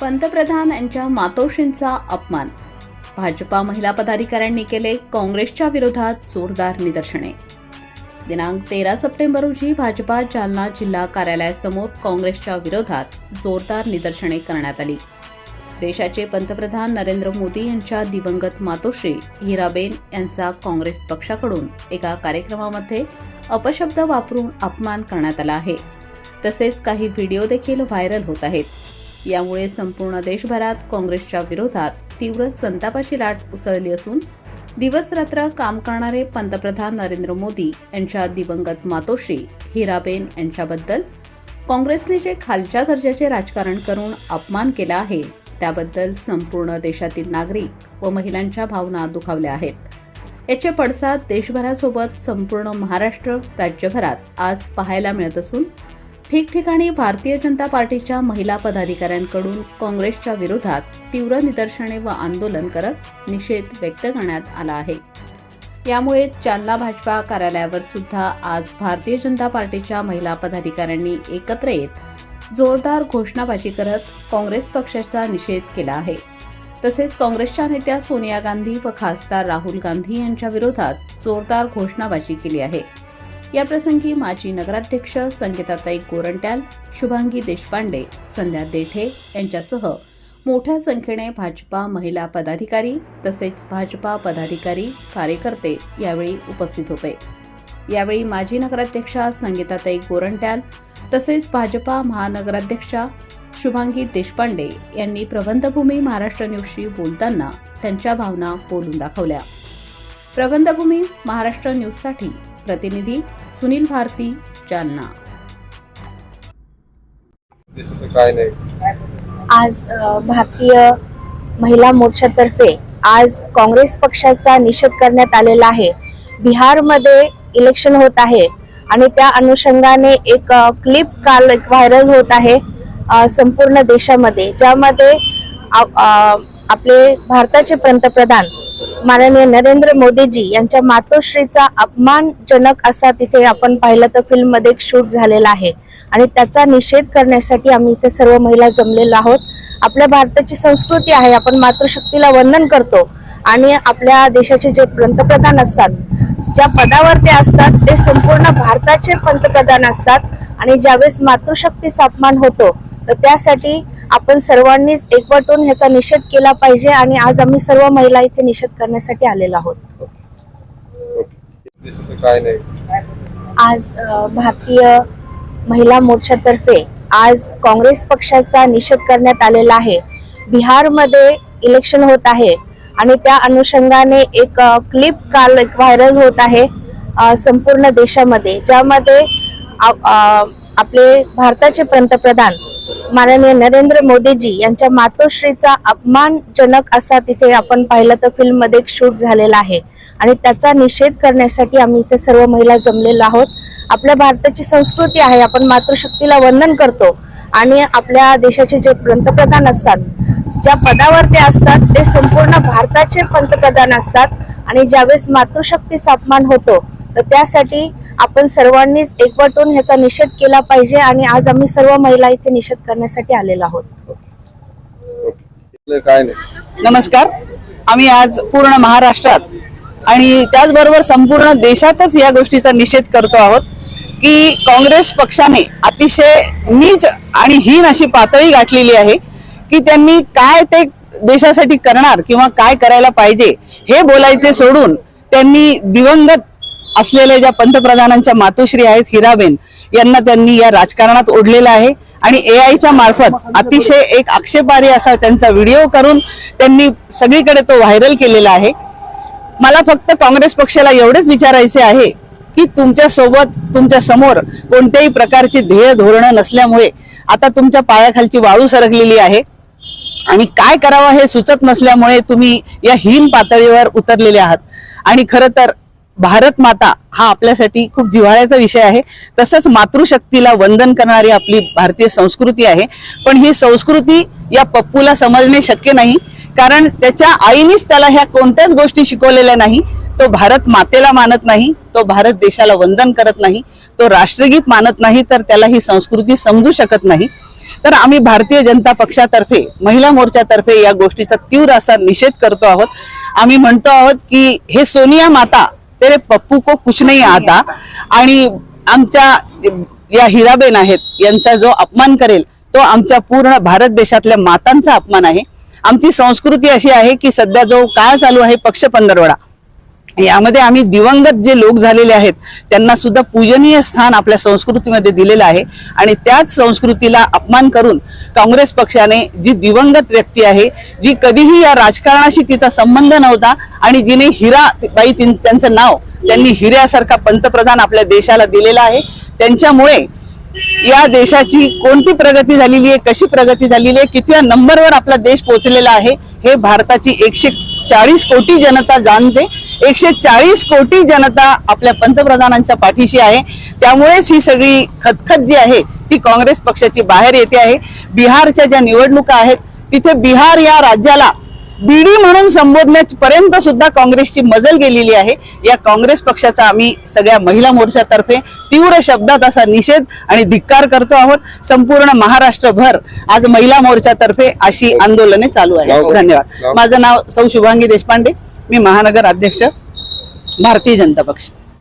पंतप्रधान यांच्या मातोश्रींचा अपमान. भाजपा महिला पदाधिकाऱ्यांनी केले काँग्रेसच्या विरोधात जोरदार निदर्शने. दिनांक तेरा सप्टेंबर रोजी भाजपा जालना जिल्हा कार्यालयासमोर काँग्रेसच्या विरोधात जोरदार निदर्शने करण्यात आली. देशाचे पंतप्रधान नरेंद्र मोदी यांच्या दिवंगत मातोश्री हिराबेन यांचा काँग्रेस पक्षाकडून एका कार्यक्रमामध्ये अपशब्द वापरून अपमान करण्यात आला आहे. तसेच काही व्हिडिओ देखील व्हायरल होत आहेत. यामुळे संपूर्ण देशभरात काँग्रेसच्या विरोधात तीव्र संतापाची लाट उसळली असून दिवसरात्र काम करणारे पंतप्रधान नरेंद्र मोदी यांच्या दिवंगत मातोश्री हिराबेन यांच्याबद्दल काँग्रेसने जे खालच्या दर्जाचे राजकारण करून अपमान केला आहे. त्याबद्दल संपूर्ण देशातील नागरिक व महिलांच्या भावना दुखावल्या आहेत. याचे पडसाद देशभरासोबत संपूर्ण महाराष्ट्र राज्यभरात आज पाहायला मिळत असून ठिकठिकाणी भारतीय जनता पार्टीच्या महिला पदाधिकाऱ्यांकडून काँग्रेसच्या विरोधात तीव्र निदर्शने व आंदोलन करत निषेध व्यक्त करण्यात आला आहे. यामुळे जालना भाजपा कार्यालयावर सुद्धा आज भारतीय जनता पार्टीच्या महिला पदाधिकाऱ्यांनी एकत्र येत जोरदार घोषणाबाजी करत काँग्रेस पक्षाचा निषेध केला आहे. तसेच काँग्रेसच्या नेत्या सोनिया गांधी व खासदार राहुल गांधी यांच्या विरोधात जोरदार घोषणाबाजी केली आहे. याप्रसंगी माजी नगराध्यक्ष संगीताताई गोरंट्याल शुभांगी देशपांडे संध्या देठे यांच्यासह मोठ्या संख्येने भाजपा महिला पदाधिकारी तसेच भाजपा पदाधिकारी कार्यकर्ते यावेळी उपस्थित होते. यावेळी माजी नगराध्यक्षा संगीताताई गोरंट्याल तसेच भाजपा महानगराध्यक्षा शुभांगी देशपांडे यांनी प्रबंधभूमी महाराष्ट्र न्यूजशी बोलताना त्यांच्या भावना बोलून दाखवल्या. प्रबंधभूमी महाराष्ट्र न्यूजसाठी प्रतिनिधी सुनील भारती जालना. आज भारतीय महिला मोर्चातर्फे आज काँग्रेस पक्षाचा निषेध करण्यात आलेला आहे. बिहारमध्ये इलेक्शन होत आहे आणि त्या अनुषंगाने एक क्लिप काल एक व्हायरल होत आहे संपूर्ण देशामध्ये ज्यामध्ये आपले भारताचे पंतप्रधान माननीय नरेंद्र मोदीजी यांच्या मातोश्रीचा अपमानजनक असा तिथे आपण पाहिलं तर फिल्ममध्ये एक शूट झालेला आहे. आणि त्याचा निषेध करण्यासाठी आम्ही इथे सर्व महिला जमलेलो आहोत. आपल्या भारताची संस्कृती आहे आपण मातृशक्तीला वंदन करतो. आणि आपल्या देशाचे जे पंतप्रधान असतात ज्या पदावर ते असतात ते संपूर्ण भारताचे पंतप्रधान असतात. आणि ज्यावेळेस मातृशक्तीचा अपमान होतो तर त्यासाठी आपण सर्वांनीच एकवटून ह्याचा निषेध केला पाहिजे आणि आज आम्ही सर्व महिला इथे निषेध करण्यासाठी आलेलो आहोत. आज भारतीय महिला मोर्चातर्फे आज काँग्रेस पक्षाचा निषेध करण्यात आलेला आहे. बिहारमध्ये इलेक्शन होत आहे आणि त्या अनुषंगाने एक क्लिप काल एक व्हायरल होत आहे संपूर्ण देशामध्ये ज्यामध्ये आपले भारताचे पंतप्रधान माननीय नरेंद्र मोदीजी यांच्या मातोश्रीचा अपमानजनक असा तिथे आपण पाहिलं तर फिल्ममध्ये एक शूट झालेला आहे. आणि त्याचा निषेध करण्यासाठी आम्ही इथे सर्व महिला जमलेलो आहोत. आपल्या भारताची संस्कृती आहे आपण मातृशक्तीला वंदन करतो. आणि आपल्या देशाचे जे पंतप्रधान असतात ज्या पदावर ते असतात ते संपूर्ण भारताचे पंतप्रधान असतात. आणि ज्यावेळेस मातृशक्तीचा अपमान होतो तर त्यासाठी आपण सर्वांनीच एकवटून ह्याचा निषेध केला पाहिजे आणि आज आम्ही सर्व महिला इथे निषेध करण्यासाठी आलेलो आहोत. दिसलं काय नाही. नमस्कार. आम्ही आज पूर्ण महाराष्ट्रात आणि त्याचबरोबर संपूर्ण देशातच या गोष्टीचा निषेध करतो आहोत की काँग्रेस पक्षाने अतिशय नीच आणि हीन अशी पातळी गाठलेली आहे की त्यांनी काय ते देशासाठी करणार किंवा काय करायला पाहिजे हे बोलायचे सोडून त्यांनी दिवंगत असलेल्या ज्या पंतप्रधानांच्या मातोश्री आहेत हिराबेन यांना त्यांनी या राजकारणात ओढलेलं आहे. आणि ए आयच्या मार्फत अतिशय एक आक्षेपार्ह असा त्यांचा व्हिडिओ करून त्यांनी सगळीकडे तो व्हायरल केलेला आहे. मला फक्त काँग्रेस पक्षाला एवढेच विचारायचे आहे की तुमच्यासोबत तुमच्यासमोर कोणत्याही प्रकारची ध्येय धोरणं नसल्यामुळे आता तुमच्या पायाखालची वाळू सरकलेली आहे. आणि काय करावं हे सुचत नसल्यामुळे तुम्ही या हीन पातळीवर उतरलेले आहात. आणि खरं तर भारत माता हा आपल्यासाठी खूप जिव्हाळ्याचा विषय आहे. तसंच मातृशक्तीला वंदन करणारी आपली भारतीय संस्कृती आहे. पण ही संस्कृती या पप्पूला समजणे शक्य नाही. कारण त्याच्या आईनेच त्याला ह्या कोणत्याच गोष्टी शिकवलेल्या नाही. तो भारत मातेला मानत नाही. तो भारत देशाला वंदन करत नाही. तो राष्ट्रगीत मानत नाही तर त्याला ही संस्कृती समजू शकत नाही. तर आम्ही भारतीय जनता पक्षातर्फे महिला मोर्चातर्फे या गोष्टीचा तीव्र असा निषेध करतो आहोत. आम्ही म्हणतो आहोत की हे सोनिया माता तेरे पप्पू को कुछ नहीं आता. आणि आमच्या या हिराबेन आहेत यांचा जो अपमान करेल तो आमच्या पूर्ण भारत देशातल्या मातांचा अपमान आहे. आमची संस्कृती अशी आहे की सध्या जो काळ चालू आहे पक्ष पंधरवडा. यामध्ये आम्ही दिवंगत जे लोक झालेले आहेत त्यांना सुद्धा पूजनीय स्थान आपल्या संस्कृतीमध्ये दिलेलं आहे. आणि त्याच संस्कृतीला अपमान करून काँग्रेस पक्षाने जी दिवंगत व्यक्ती आहे जी कधीही या राजकारणाशी तिचा संबंध नव्हता आणि जिने हिरा बाई त्यांचं नाव त्यांनी हिऱ्यासारखा पंतप्रधान आपल्या देशाला दिलेला आहे. त्यांच्यामुळे या देशाची कोणती प्रगती झालेली आहे कशी प्रगती झालेली आहे कितव्या नंबरवर आपला देश पोहोचलेला आहे हे भारताची एकशे चाळीस कोटी जनता जाणते. एकशे चाळीस कोटी जनता आपल्या पंतप्रधानांच्या पाठीशी आहे. त्यामुळेच ही सगळी खतखत जी आहे ती काँग्रेस पक्षाची बाहेर येते आहे. बिहारच्या ज्या निवडणुका आहेत तिथे बिहार या राज्याला बीडी म्हणून संबोधण्यापर्यंत सुद्धा काँग्रेसची मजल गेलेली आहे. या काँग्रेस पक्षाचा आम्ही सगळ्या महिला मोर्चातर्फे तीव्र शब्दात असा निषेध आणि धिक्कार करतो आहोत. संपूर्ण महाराष्ट्रभर आज महिला मोर्चातर्फे अशी आंदोलने चालू आहेत? धन्यवाद? माझं नाव सौ शुभांगी देशपांडे. मी महानगर अध्यक्ष भारतीय जनता पक्ष.